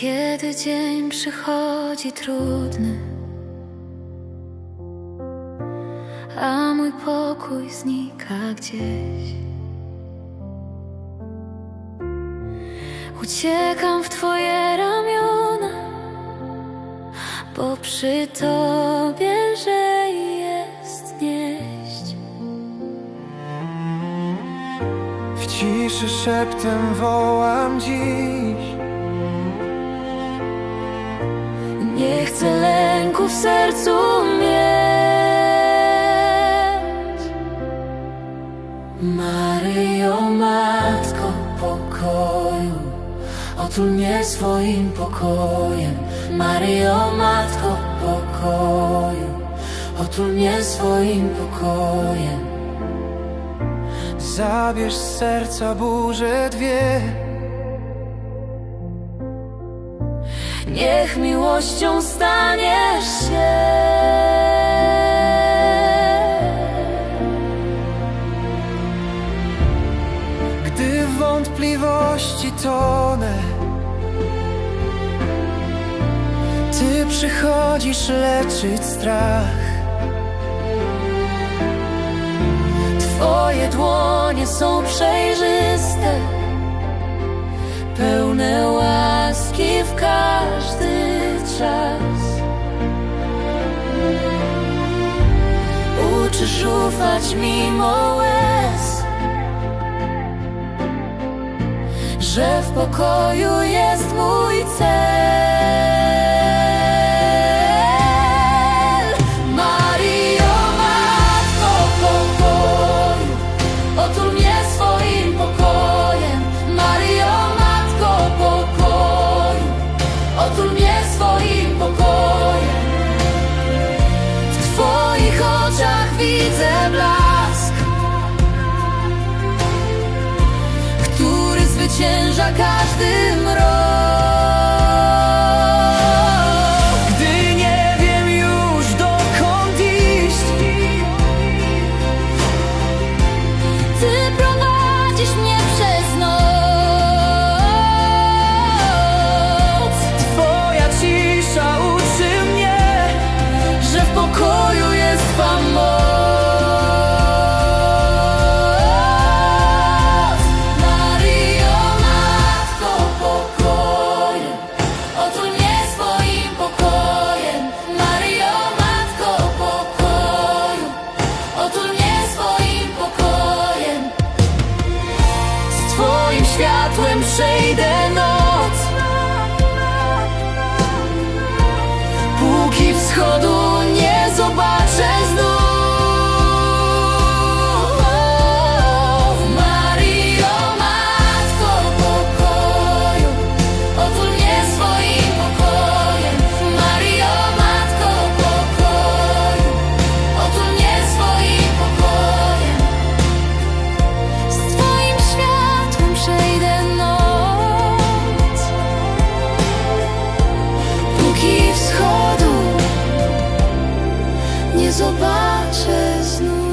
Kiedy dzień przychodzi trudny, a mój pokój znika gdzieś. Uciekam w Twoje ramiona, bo przy Tobie lżej jest nieść. W ciszy szeptem wołam dziś Nie chcę lęku w sercu mieć. Maryjo, Matko pokoju, otul mnie swoim pokojem. Maryjo, Matko pokoju, otul mnie swoim pokojem. Zabierz serca burzę dwie Niech miłością staniesz się. Gdy wątpliwości tonę Ty przychodzisz leczyć strach Twoje dłonie są przejrzyste, w każdy czas. Uczysz ufać mimo łez, że w pokoju jest mój cel. Widzę blask, który zwycięża każdy mrok. Twoim światłem przejdę noc. zobaczę znów.